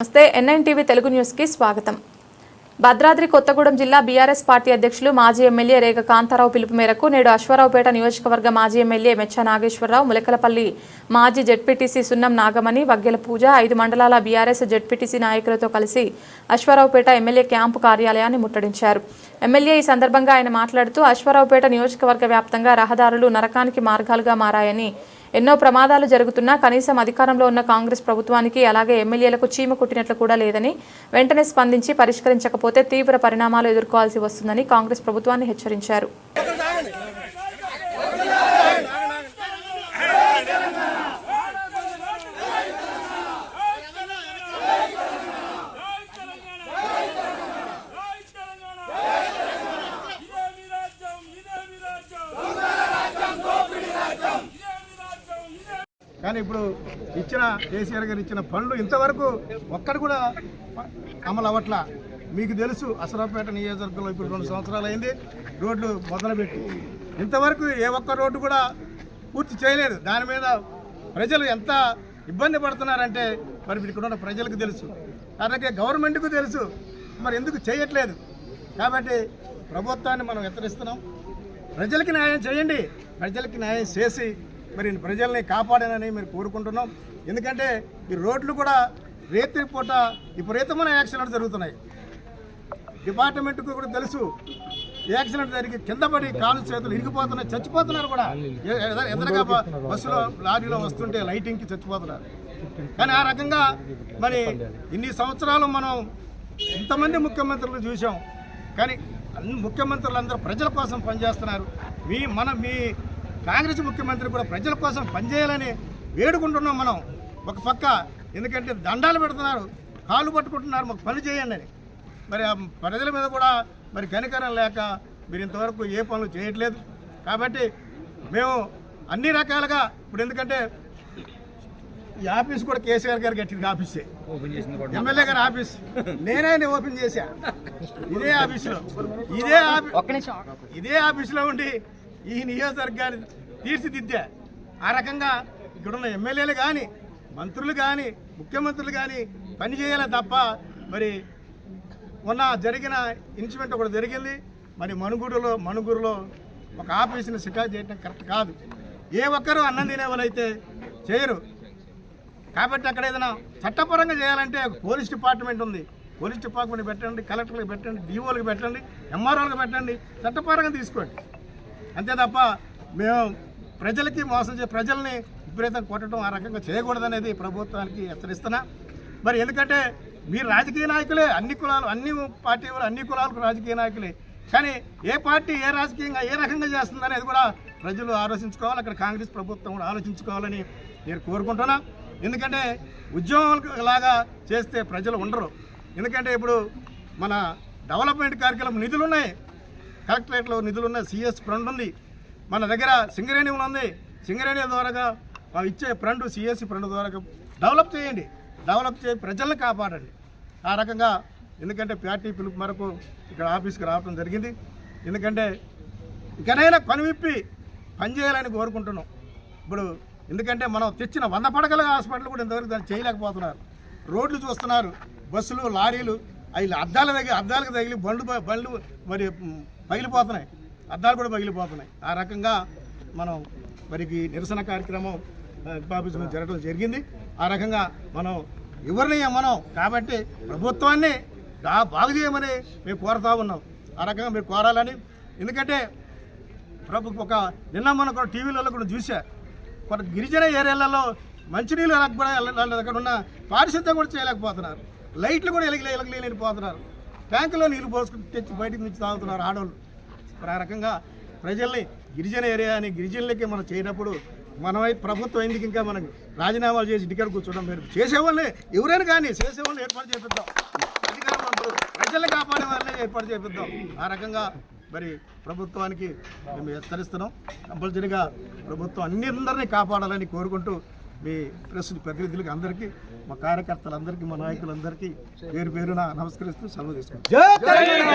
నమస్తే ఎన్ఎన్టీవీ తెలుగు న్యూస్కి స్వాగతం. భద్రాద్రి కొత్తగూడెం జిల్లా బీఆర్ఎస్ పార్టీ అధ్యక్షులు మాజీ ఎమ్మెల్యే రేగ కాంతారావు పిలుపు మేరకు నేడు అశ్వారావుపేట నియోజకవర్గ మాజీ ఎమ్మెల్యే మెచ్చ నాగేశ్వరరావు ములకలపల్లి మాజీ జడ్పీటీసీ సున్నం నాగమణి వగ్గెల పూజ ఐదు మండలాల బీఆర్ఎస్ జడ్పీటీసీ నాయకులతో కలిసి అశ్వారావుపేట ఎమ్మెల్యే క్యాంపు కార్యాలయాన్ని ముట్టడించారు. ఎమ్మెల్యే ఈ సందర్భంగా ఆయన మాట్లాడుతూ అశ్వారావుపేట నియోజకవర్గ వ్యాప్తంగా రహదారులు నరకానికి మార్గాలుగా మారాయని ఎన్నో ప్రమాదాలు జరుగుతున్నా కనీసం అధికారంలో ఉన్న కాంగ్రెస్ ప్రభుత్వానికి అలాగే ఎమ్మెల్యేలకు చీమ కుట్టినట్లు కూడా లేదని వెంటనే స్పందించి పరిష్కరించకపోతే తీవ్ర పరిణామాలు ఎదుర్కోవాల్సి వస్తుందని కాంగ్రెస్ ప్రభుత్వాన్ని హెచ్చరించారు. కానీ ఇప్పుడు ఇచ్చిన కేసీఆర్ గారు ఇచ్చిన పనులు ఇంతవరకు ఒక్కడు కూడా అమలు అవ్వట్లా. మీకు తెలుసు అసరాపేట నియోజకవర్గంలో ఇప్పుడు రెండు సంవత్సరాలు అయింది రోడ్లు మొదలుపెట్టి. ఇంతవరకు ఏ ఒక్క రోడ్డు కూడా పూర్తి చేయలేదు. దాని మీద ప్రజలు ఎంత ఇబ్బంది పడుతున్నారంటే మరి ఇక్కడ ఉన్న ప్రజలకు తెలుసు. అలాగే గవర్నమెంట్కు తెలుసు. మరి ఎందుకు చేయట్లేదు? కాబట్టి ప్రభుత్వాన్ని మనం హెచ్చరిస్తున్నాం. ప్రజలకి న్యాయం చేయండి. ప్రజలకి న్యాయం చేసి మరి ప్రజల్ని కాపాడానని మీరు కోరుకుంటున్నాం. ఎందుకంటే ఈ రోడ్లు కూడా రేత్రి పూట విపరీతమైన యాక్సిడెంట్ జరుగుతున్నాయి. డిపార్ట్మెంట్కు కూడా తెలుసు యాక్సిడెంట్ జరిగి కింద పడి కాలు చేతులు ఇరిగిపోతున్నాయి చచ్చిపోతున్నారు కూడా. ఎదురుగా బస్సులో లారీలో వస్తుంటే లైటింగ్కి చచ్చిపోతున్నారు. కానీ ఆ రకంగా మరి ఇన్ని సంవత్సరాలు మనం ఇంతమంది ముఖ్యమంత్రులు చూసాం కానీ అన్ని ముఖ్యమంత్రులు అందరూ ప్రజల కోసం పనిచేస్తున్నారు. మీ మన మీ కాంగ్రెస్ ముఖ్యమంత్రి కూడా ప్రజల కోసం పనిచేయాలని వేడుకుంటున్నాం మనం. ఒక పక్క ఎందుకంటే దండాలు పెడుతున్నారు కాళ్ళు పట్టుకుంటున్నారు మాకు పని చేయండి అని. మరి ఆ ప్రజల మీద కూడా మరి కనికరం లేక మీరు ఇంతవరకు ఏ పనులు చేయట్లేదు. కాబట్టి మేము అన్ని రకాలుగా ఇప్పుడు ఎందుకంటే ఈ ఆఫీస్ కూడా కేసీఆర్ గారు కట్టింది ఆఫీసే. ఎమ్మెల్యే గారి ఆఫీస్. నేనే ఓపెన్ చేశా. ఇదే ఆఫీసులో. ఇదే ఆఫీస్ ఇదే ఆఫీసులో ఉండి ఈ నియోజకవర్గాన్ని తీర్చిదిద్దా ఆ రకంగా ఇక్కడున్న ఎమ్మెల్యేలు కానీ మంత్రులు కానీ ముఖ్యమంత్రులు కానీ పనిచేయాలి తప్ప మరి మొన్న జరిగిన ఇన్సిడెంట్ ఒకటి జరిగింది. మరి మనుగురులో మనుగురులో ఒక ఆఫీసుని షికారు చేయడం కరెక్ట్ కాదు. ఏ ఒక్కరూ అన్నం తినేవాళ్ళైతే చేయరు. కాబట్టి అక్కడ ఏదైనా చట్టపరంగా చేయాలంటే ఒక పోలీస్ డిపార్ట్మెంట్ ఉంది. పోలీస్ డిపార్ట్మెంట్ పెట్టండి కలెక్టర్లకు పెట్టండి డిఓలకు పెట్టండి ఎంఆర్ఓలకు పెట్టండి చట్టపరంగా తీసుకోండి. అంతే తప్ప మేము ప్రజలకి మోసం చే ప్రజల్ని విపరీతం కొట్టడం ఆ రకంగా చేయకూడదనేది ప్రభుత్వానికి హెచ్చరిస్తున్నా. మరి ఎందుకంటే మీరు రాజకీయ నాయకులే అన్ని కులాలు అన్ని పార్టీ అన్ని కులాలకు రాజకీయ నాయకులే. కానీ ఏ పార్టీ ఏ రాజకీయంగా ఏ రకంగా చేస్తుందనేది కూడా ప్రజలు ఆలోచించుకోవాలి. అక్కడ కాంగ్రెస్ ప్రభుత్వం కూడా ఆలోచించుకోవాలని నేను కోరుకుంటున్నా. ఎందుకంటే ఉద్యోగం లాగా చేస్తే ప్రజలు ఉండరు. ఎందుకంటే ఇప్పుడు మన డెవలప్మెంట్ కార్యక్రమం నిధులు ఉన్నాయి కలెక్టరేట్లో నిధులు ఉన్నాయి సిఎస్ ఫ్రంట్ ఉంది. మన దగ్గర సింగరేణి ఉంది. సింగరేణి ద్వారా ఇచ్చే ఫ్రంట్ సిఎస్సి ఫ్రంట్ ద్వారా డెవలప్ చేయండి. డెవలప్ చేయి ప్రజల్ని కాపాడండి. ఆ రకంగా ఎందుకంటే పార్టీ పిలుపు మేరకు ఇక్కడ ఆఫీస్కి రావడం జరిగింది. ఎందుకంటే ఇకనైనా కనువిప్పి పనిచేయాలని కోరుకుంటున్నాం. ఇప్పుడు ఎందుకంటే మనం తెచ్చిన వంద పడకల హాస్పిటల్ కూడా ఇంతవరకు దాన్ని చేయలేకపోతున్నారు. రోడ్లు చూస్తున్నారు. బస్సులు లారీలు అవి అద్దాల దగ్గర అద్దాలకు తగిలి బండ్లు బండ్లు మరి పగిలిపోతున్నాయి అద్దాలు కూడా పగిలిపోతున్నాయి ఆ రకంగా మనం మరికి నిరసన కార్యక్రమం ఆ, జరగడం జరిగింది. ఆ రకంగా మనం ఎవరిని మనం కాబట్టి ప్రభుత్వాన్ని దా- బాగు చేయమని మేము కోరుతా ఉన్నాం. ఆ రకంగా మీరు కోరాలని. ఎందుకంటే ప్రభు ఒక నిన్న మనం కూడా టీవీలలో కూడా చూసా కొన్ని గిరిజన ఏరియాలలో మంచినీళ్ళు కూడా వెళ్ళ- అక్కడ ఉన్న పారిశుద్ధ్యం కూడా చేయలేకపోతున్నారు. లైట్లు కూడా ఎలగలే ఎలగలేకపోతున్నారు ట్యాంకులో నీళ్ళు పోసుకుని తెచ్చి బయటకు నుంచి తాగుతున్నారు ఆడవాళ్ళు ఆ రకంగా ప్రజల్ని గిరిజన ఏరియా అని గిరిజనులకి మనం చేయనప్పుడు మనమై ప్రభుత్వం ఎందుకు ఇంకా మనం రాజీనామాలు చేసి టికెట్ కూర్చోవడం మీరు చేసేవాళ్ళే ఎవరైనా కానీ చేసేవాళ్ళని ఏర్పాటు చేపిద్దాం. అధికారం ఇప్పుడు ప్రజల్ని కాపాడే వాళ్ళని ఏర్పాటు చేపిద్దాం. ఆ రకంగా మరి ప్రభుత్వానికి మేము హెచ్చరిస్తున్నాం. కంపల్సరీగా ప్రభుత్వం అన్ని అందరినీ కాపాడాలని కోరుకుంటూ మీ ప్రెస్ ప్రతినిధులకి అందరికీ మా కార్యకర్తలందరికీ మా నాయకులందరికీ పేరు పేరున నమస్కరిస్తూ సెలవు తీసుకుంటాం